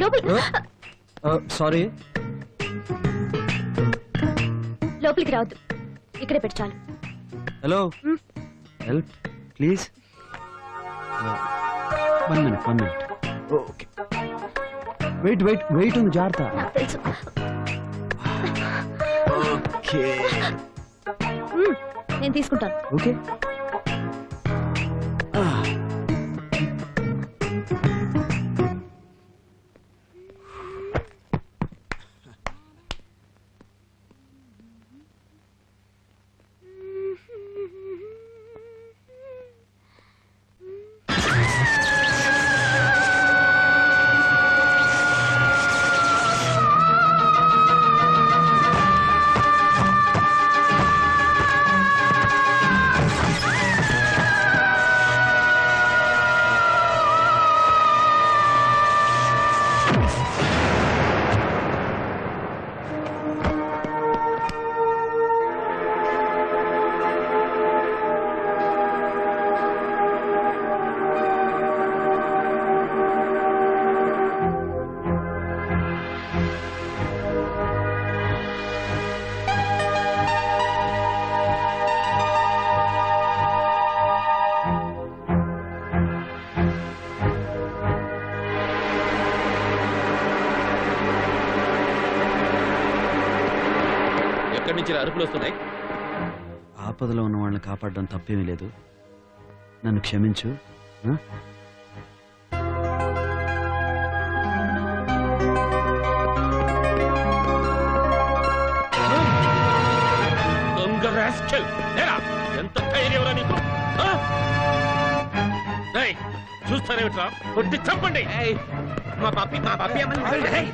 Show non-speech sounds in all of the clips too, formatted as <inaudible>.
లోపలికి సారీ. లోపలికి రావద్దు. ఇక్కడే పెట్టు చాలు. Hello? Help please one minute one minute okay. Wait wait wait ఉంది జాగ్రత్త. నాకు తెలుసు. ఓకే. నేను తీసుకుంటాను. ఓకే. ఎక్కడి నుంచి ఇలా అరుపులు వస్తున్నాయి ఆపదలో ఉన్న వాళ్ళని కాపాడడం తప్పేమీ లేదు నన్ను క్షమించు ఆ? దొంగ rascal. ఎంత ధైర్యంరా నీకు ఆ? ఏయ్, చూస్తారేమిట్రా కొట్టి చంపండి మా పప్పి మా పప్పి అమ్మని ఏయ్,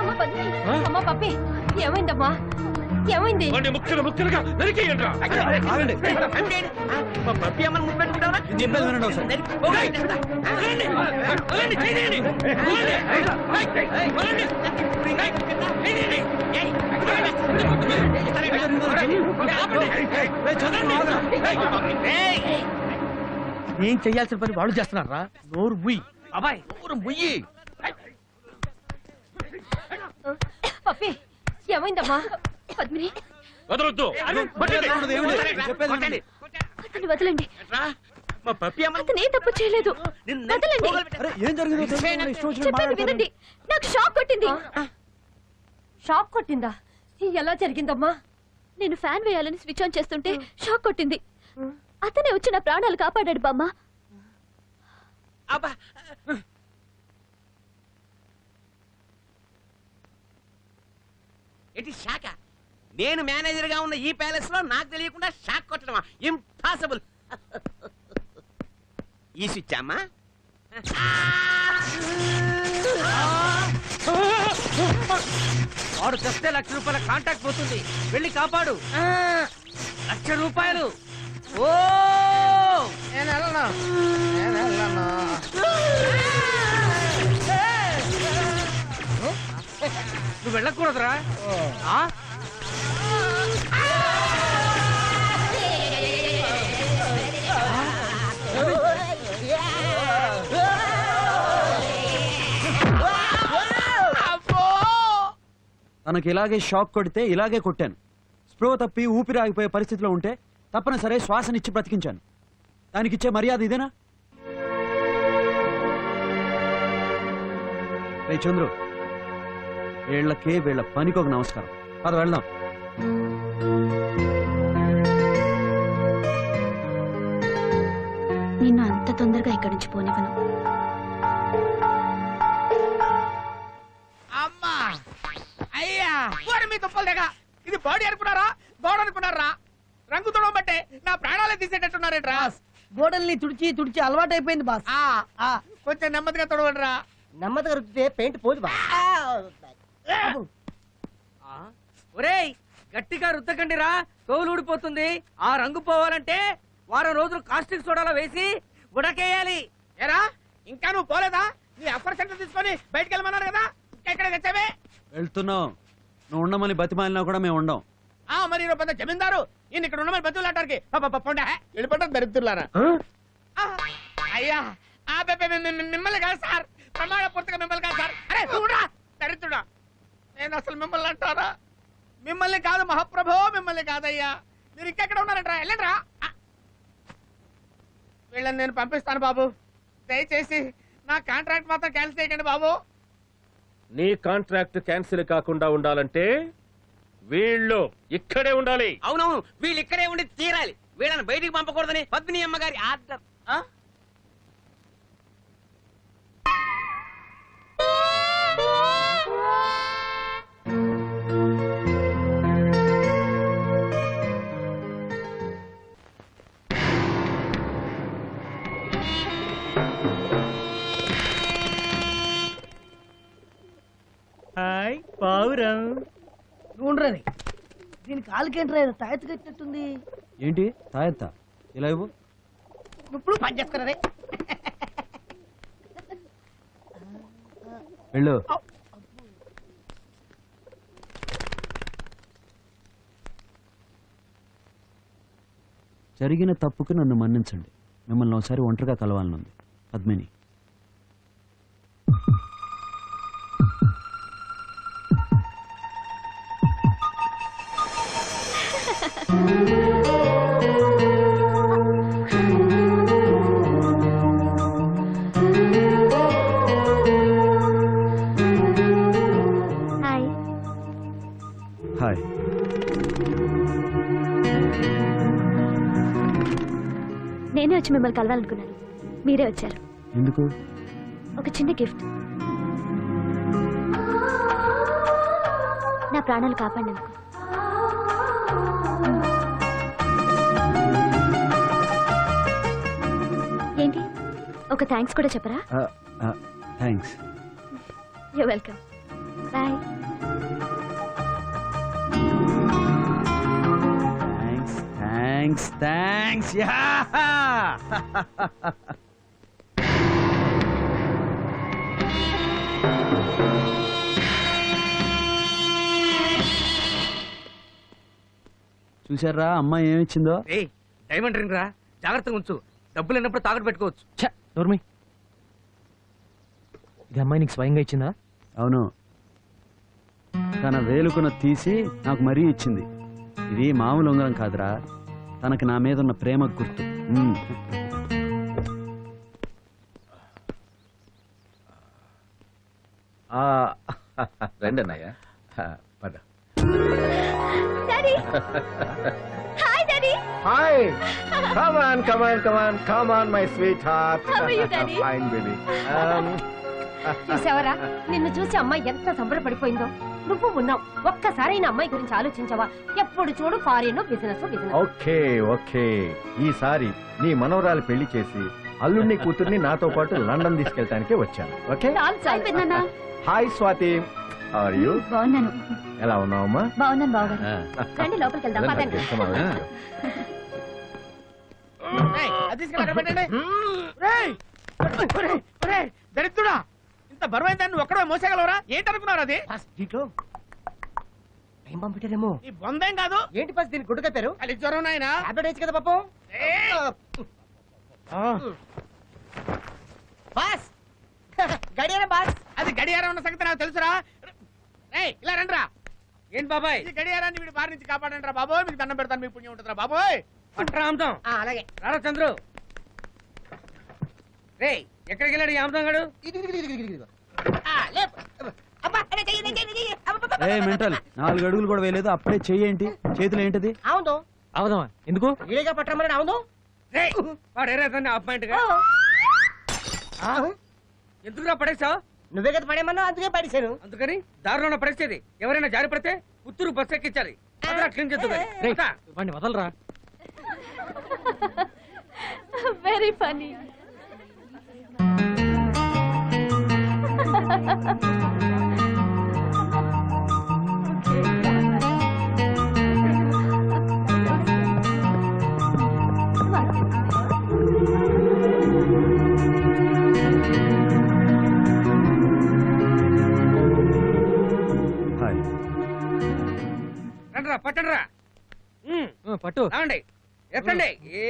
అమ్మ పద్మిని, అమ్మ పప్పి ఏమైందమ్మా ఏమైంది వాడిని ముక్కలు ముక్కలుగా. మా పప్పి అమ్మని ముందు పెట్టుకుంటావా నేను చెప్పేది వినండి ఒకసారి. ఏం చెయ్యాల్సిన పని వాళ్ళు చేస్తున్నారా నోరు ముయ్యి అబ్బాయి నోరు ముయ్యి. పప్పి ఏమైందమ్మా? పద్మిని. వదలొద్దు. చెప్పేది. అతన్ని వదలండి. మా పప్పి అతను తప్పు చేయలేదు. వదలండి. అరే ఏం జరిగిందో చెప్పేది. వినండి. నాకు షాక్ కొట్టింది. షాక్ కొట్టిందా? ఎలా జరిగిందమ్మా? నేను ఫ్యాన్ వేయాలని స్విచ్ ఆన్ చేస్తుంటే షాక్ కొట్టింది. అతనే వచ్చి నా ప్రాణాలు కాపాడాడు బామ్మ. అబ్బా. ఇస్ షాక? నేను మేనేజర్గా ఉన్న ఈ ప్యాలెస్లో నాకు తెలియకుండా షాక్ కొట్టడమా? ఇంపాసిబుల్ ఈ స్విచ్ అమ్మా. వాడు తెస్తే లక్ష రూపాయల కాంటాక్ట్ పోతుంది. వెళ్ళి కాపాడు. లక్ష రూపాయలు. ఓ! నేను వెళ్ళను నేను వెళ్ళను నువ్వు వెళ్ళకూడదురా. ఆ? తనకి ఇలాగే షాక్ కొడితే ఇలాగే కొట్టాను. స్ప్రో తప్పి ఊపిరి ఆగిపోయే పరిస్థితిలో ఉంటే తప్పనిసరి శ్వాసనిచ్చి బ్రతికించాను. దానికిచ్చే మర్యాద ఇదేనా? రే చంద్రు వీళ్ళకే వీళ్ళ పనికి ఒక నమస్కారం. పద వెళ్దాం. నిన్ను అంత తొందరగా ఇక్కడి నుంచి పోనివ్వను. అమ్మా! అయ్యా! ఓరి మీ తుప్పలు దగ్గ ఇది బాడీ అనుకున్నారా? గోడ అనుకున్నారా రంగు తుడవబట్టే నా ప్రాణాలే తీసేటట్టున్నారేట్రా? గోడల్ని తుడిచి తుడిచి అలవాటైపోయింది బాస్. ఆ, ఆ, కొంచెం నెమ్మదిగా తుడవండిరా. నెమ్మదిగా రుద్దితే పెయింట్ పోదు బా ఒరేయ్ గట్టిగా రుద్దకండిరా. తోలు ఊడిపోతుంది. ఆ రంగు పోవాలంటే వారం రోజులు కాస్టిక్ సోడాలో వేసి ఉడకేయాలి. ఏరా ఇంకా నువ్వు పోలేదా? నీ అఫర్ సెంటర్ తీసుకొని బయటికి వెళ్ళమన్నారు కదా. ఇంకా ఇక్కడ తెచ్చావే వెళ్తున్నాం. నువ్వు ఉండమని బతిమాలినా కూడా మేము ఉండం. ఆ మరి ఈయన పెద్ద జమీందారు. ఈయన ఇక్కడ ఉన్న బతులు అంటారికి పండ. వెళ్ళిపోతారు దరిద్రులారా. అయ్యా ఆ బె- బె- బె- బె- మిమ్మల్ని కాదు సార్. ప్రమాణ పూర్తిగా మిమ్మల్ని కాదు సార్. అరే చూడరా దరిద్రుడా. నేను అసలు మిమ్మల్ని అంటారా? మిమ్మల్ని కాదు మహాప్రభో మిమ్మల్ని కాదయ్యా. మీరు ఇంకెక్కడ ఉన్నారంటారా? వెళ్ళండిరా. వీళ్ళని నేను పంపిస్తాను బాబు. దయచేసి నా కాంట్రాక్ట్ మాత్రం క్యాన్సిల్ చేయకండి బాబు. నీ కాంట్రాక్ట్ క్యాన్సిల్ కాకుండా ఉండాలంటే వీళ్ళు ఇక్కడే ఉండాలి. అవునవును వీళ్ళు ఇక్కడే ఉండి తీరాలి. వీళ్ళని బయటికి పంపకూడదని పద్మిని అమ్మగారి ఆర్డర్. ఆ? హాయ్ పావురం. ఉండరని. దీని కాలుకేంట్రా ఏదో తాయెత్తు కట్టినట్టుంది? ఏంటి? తాయెత్తా? ఇలా ఇవ్వు. ఇప్పుడు పని చేస్తారే వెళ్ళు. జరిగిన తప్పుకు నన్ను మన్నించండి. మిమ్మల్ని ఒకసారి ఒంటరిగా కలవాలనుంది. పద్మిని. హాయ్ హాయ్ నేనే వచ్చి మిమ్మల్ని కలవాలనుకున్నాను. మీరే వచ్చారు. ఎందుకు? ఒక చిన్న గిఫ్ట్. నా ప్రాణాలు కాపాడినందుకు. ఒక థ్యాంక్స్ కూడా చెప్పరా? Thanks you welcome boy thanks thanks thanks yeah చూసారా అమ్మాయి ఏమిచ్చిందో? ఏయ్ డైమండ్ రింగ్ రా. జాగ్రత్తగా ఉంచు. డబ్బులు ఉన్నప్పుడు తాకట్టు పెట్టుకోవచ్చు. నోర్మి. ఇది అమ్మాయి నీకు స్వయంగా ఇచ్చిందా? అవును. తన వేలుకున తీసి నాకు మరీ ఇచ్చింది. ఇది మామూలు ఉంగరం కాదురా. తనకి నా మీద ఉన్న ప్రేమ గుర్తు. మ్మ్. రండి అన్నయ్య పద. Daddy <laughs> Hi! Come on, come on, come on, come on, my sweetheart. How are you, Daddy? Fine, baby. Um, <laughs> చూసావరా? నిన్ను చూసి అమ్మాయి ఎంత సంబరపడిపోయిందో? నువ్వు ఉన్నావు. ఒక్కసారైనా అమ్మాయి గురించి ఆలోచించవా? ఎప్పుడు చూడు foreign business business. Okay okay. ఈసారి నీ మనవరాలు పెళ్ళి చేసి అల్లుడిని కూతుర్ని నాతో పాటు లండన్ తీసుకెళ్ళటానికి వచ్చాను. Okay? Hi <laughs> Swathi. Are you బాగున్నాను. ఎలా ఉన్నావమ్మా? బాగున్నాను బావగారు. రండి లోపలికి వెళ్దాం. పదండి. <laughs> దరిద్రుడా. ఇంత బరువైన దాన్ని ఒక్కడే మోసేగలవరా ఏంటనుకున్నారు అది? దీంట్లో ఏం పంపించారేమో ఈ బొందేం కాదు. ఏంటి ఫస్ట్ దీన్ని గుడ్డు కప్పారు అది జ్వరం నాయనా. టాబ్లెట్ వేసి కదా పాపం. బాస్. <laughs> గడియారం బాస్. అది గడియారం ఉన్న సంగతి నాకు తెలుసురా. ఏయ్ ఇలా రండిరా. ఏంటి బాబాయ్? ఈ గడియారాన్ని వీడి బారి నుంచి కాపాడండి రా బాబోయ్. మీకు దండం పెడతాను మీకు పుణ్యం ఉంటుందిరా బాబోయ్. పట్రా అమ్ముతాం ఆ, అలాగే. రారా చంద్రు. రే ఎక్కడికి వెళ్ళాడు ఈ అమ్ముతాం గడు ఇది ఇది ఇది ఇది ఇది ఆ, లేపు. అబ్బా, అరే, చెయ్యి, చెయ్యి, చెయ్యి, చెయ్యి. అబ్బబ్బబ్బ. ఏ మెంటల్ నాలుగు అడుగులు కూడా వేయలేదు. అప్పుడే చెయ్యేంటి చేతులు ఏంటిది? అవును అవదమా ఎందుకు? ఈడేగా పట్టమని అవును రే వాడు ఏరేతాన్ని అపాయింట్గా ఎందుకురా పడేసావు నువ్వే కదా పడేమన్నా అందుకే పడేశాను. అందుకని దారిలో పడేసేది ఎవరైనా జారి పడితే పుత్తూరు బస్ ఎక్కించాలి. వదలరా వెరీ ఫనీ హాయ్ రండిరా పట్టండిరా పట్టండిరా పట్టు. రావండి. ఎత్తండి. ఏ